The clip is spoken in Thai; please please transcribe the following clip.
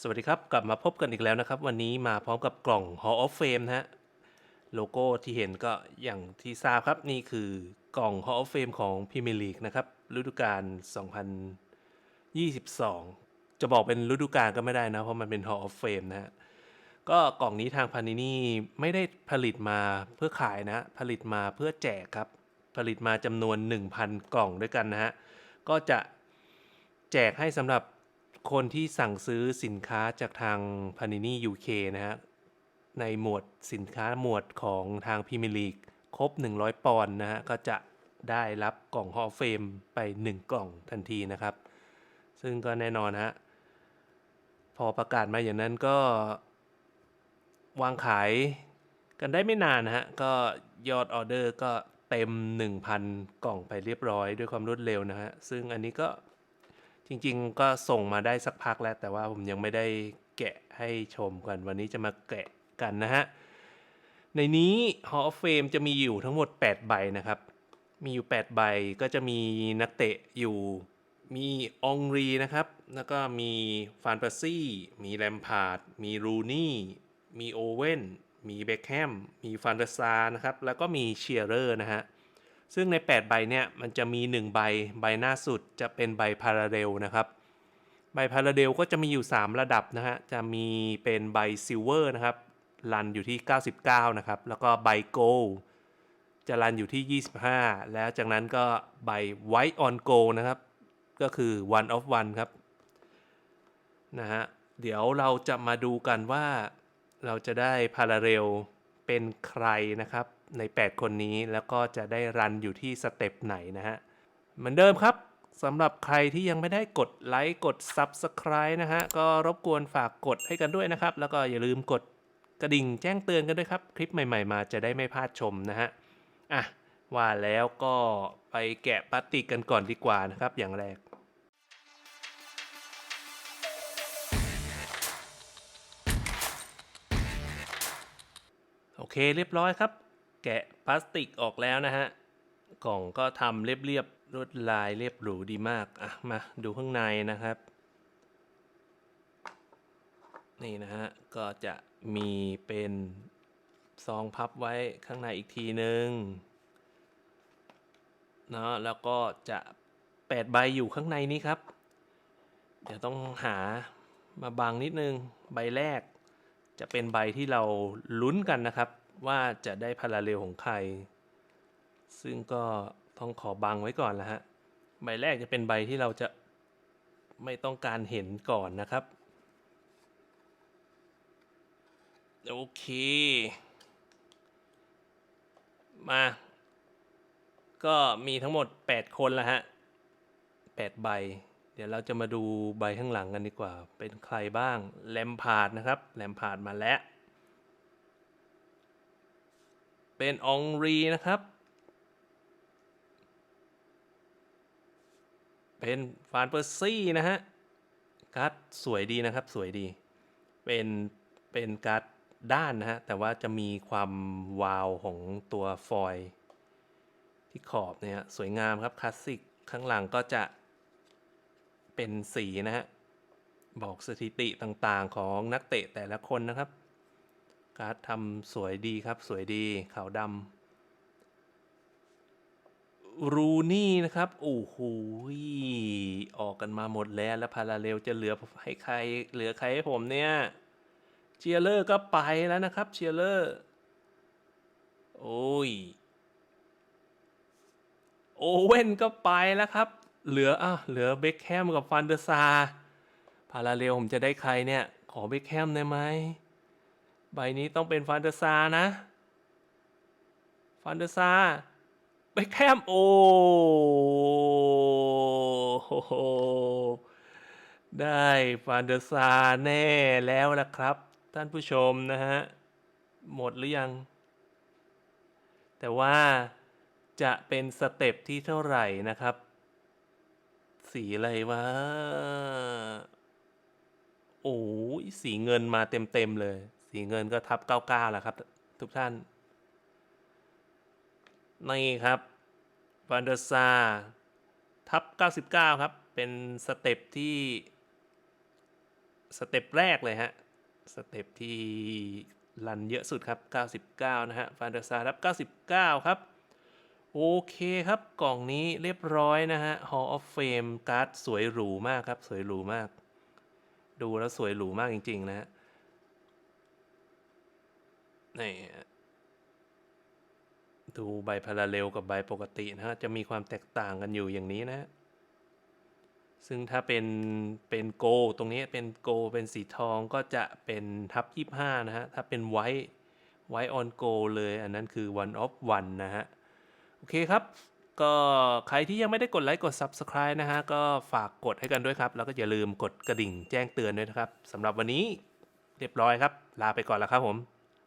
สวัสดีครับ กลับมาพบกันอีกแล้วนะครับ วันนี้มาพร้อมกับกล่อง Hall of Fame นะฮะโลโก้ที่เห็นก็อย่างที่ทราบครับนี่คือกล่อง Hall of Fame ของ Premier League นะครับฤดูกาล 2022 จะบอกเป็นฤดูกาลก็ไม่ได้นะ เพราะมันเป็น Hall of Fame นะฮะก็กล่องนี้ทางพานินี่ไม่ได้ผลิตมาเพื่อขายนะ ผลิตมาเพื่อแจกครับ ผลิตมาจำนวน 1,000 กล่องด้วยกันนะฮะก็จะแจกให้สำหรับ คนที่สั่งซื้อสินค้าจากทาง Panini UK นะฮะ ในหมวดสินค้าหมวดของทางพ r ี m ม r l ลีกครบ 100 ปอนด์นะฮะ ก็จะได้รับกล่องฮอลเฟมไป 1 กล่องทันทีนะครับ ซึ่งก็แน่นอนฮะ พอประกาศมาอย่างนั้นก็วางขายกันได้ไม่นานนะฮะ ก็ยอดออเดอร์ก็เต็ม 1,000 กล่องไปเรียบร้อยด้วยความรวดเร็วนะฮะ ซึ่งอันนี้ก็ จริง ๆ ก็ส่งมาได้สักพักแล้ว แต่ว่าผมยังไม่ได้แกะให้ชมกัน วันนี้จะมาแกะกันนะฮะ ในนี้ Hall of Fame จะมีอยู่ทั้งหมด 8 ใบนะครับ มีอยู่ 8 ใบก็จะมีนักเตะอยู่มีองรีนะครับ แล้วก็มีฟานเปอร์ซี่ มีแลมพาร์ด มีรูนี่ มีโอเว่น มีเบคแฮม มีฟานเดอร์ซานะครับ แล้วก็มีเชียร์เรอร์นะฮะ ซึ่งใน 8 ใบเนี่ยมันจะมี 1 ใบใบหน้าสุดจะเป็นใบพาราเรลนะครับใบพาราเรลก็จะมีอยู่ 3 ระดับนะฮะ จะมีเป็นใบซิลเวอร์นะครับ รันอยู่ที่ 99 นะครับ แล้วก็ใบโกลจะรันอยู่ที่ 25 แล้วจากนั้นก็ใบไวท์ออนโกลนะครับ ก็คือ one of one ครับ นะฮะ เดี๋ยวเราจะมาดูกันว่าเราจะได้พาราเรลเป็นใครนะครับ ใน 8 คนนี้แล้วก็จะได้รันอยู่ที่สเต็ปไหนนะฮะ เหมือนเดิมครับสำหรับใครที่ยังไม่ได้กดไลค์กด Subscribe นะฮะ ก็รบกวนฝากกดให้กันด้วยนะครับ แล้วก็อย่าลืมกดกระดิ่งแจ้งเตือนกันด้วยครับ คลิปใหม่ๆ มาจะได้ไม่พลาดชมนะฮะ อะ ว่าแล้วก็ไปแกะพลาสติกกันก่อนดีกว่านะครับ อย่างแรกโอเคเรียบร้อยครับ แกะพลาสติกออกแล้วนะฮะ กล่องก็ทำเรียบๆลวดลายเรียบหรูดีมากอะมาดูข้างในนะครับ นี่นะฮะ ก็จะมีเป็นซองพับไว้ข้างในอีกทีหนึ่งเนาะแล้วก็จะแปดใบอยู่ข้างในนี้ครับ เดี๋ยวต้องหามาบังนิดนึง ใบแรกจะเป็นใบที่เราลุ้นกันนะครับ ว่าจะได้พาราเรลของใคร ซึ่งก็ต้องขอบังไว้ก่อนละฮะ ใบแรกจะเป็นใบที่เราจะไม่ต้องการเห็นก่อนนะครับ โอเค มา ก็มีทั้งหมด 8 คนแล้วฮะ8ใบ เดี๋ยวเราจะมาดูใบข้างหลังกันดีกว่า เป็นใครบ้าง แลมพาดนะครับ แลมพาดมาแล้ว เป็นองรีนะครับ เป็นฟานเปอร์ซี่นะฮะ การ์ดสวยดีนะครับ สวยดี เป็น เป็นการ์ดด้านนะฮะ แต่ว่าจะมีความวาวของตัวฟอยที่ขอบเนี่ยสวยงามครับคลาสสิก ข้างหลังก็จะเป็นสีนะฮะ บอกสถิติต่างๆของนักเตะแต่ละคนนะครับ การ์ดทำสวยดีครับสวยดีขาวดำรูนี่นะครับโอ้โหออกกันมาหมดแล้วแล้วพาราเรลจะเหลือให้ใครเหลือใครให้ผมเนี่ยเชียร์เลอร์ก็ไปแล้วนะครับเชียร์เลอร์โอ้ยโอเว่นก็ไปแล้วครับ เหลืออะเหลือเบคแฮมกับฟันเดอร์ซาพาราเรลผมจะได้ใครเนี่ย ขอเบคแฮมได้ไหม ใบนี้ต้องเป็นฟันเดอร์ซานะ ฟันเดอร์ซาเบคแฮมโอ้โหได้ฟันเดอร์ซาแน่แล้วละครับ ท่านผู้ชมนะฮะ หมดหรือยัง แต่ว่าจะเป็นสเต็ปที่เท่าไหร่นะครับ สีอะไรวะ โอ้ยสีเงินมาเต็มๆเลย สีเงินก็ทับ99แล้วครับ ทุกท่าน นี่ครับวันเดอร์ซาทับ 99 ครับ เป็นสเต็ปที่ สเต็ปแรกเลยฮะ สเต็ปที่รันเยอะสุดครับ 99 นะฮะฟานเดอร์ซารับ 99 ครับ โอเคครับ กล่องนี้เรียบร้อยนะฮะ Hall of Fame การ์ดสวยหรูมากครับ สวยหรูมาก ดูแล้วสวยหรูมากจริง ๆ นะฮะ นี่ดูใบพาราเรลกับใบปกตินะฮะ จะมีความแตกต่างกันอยู่อย่างนี้นะฮะซึ่งถ้าเป็นเป็นโก ตรงนี้เป็นโก เป็นสีทองก็จะเป็นทับ25นะฮะ ถ้าเป็นไวท์ไวท์ออนโกเลย อันนั้นคือ one of one นะฮะ โอเคครับ ก็ใครที่ยังไม่ได้กดไลค์กด Subscribe นะฮะ ก็ฝากกดให้กันด้วยครับ แล้วก็อย่าลืมกดกระดิ่งแจ้งเตือนด้วยนะครับสำหรับวันนี้เรียบร้อยครับ ลาไปก่อนแล้วครับผม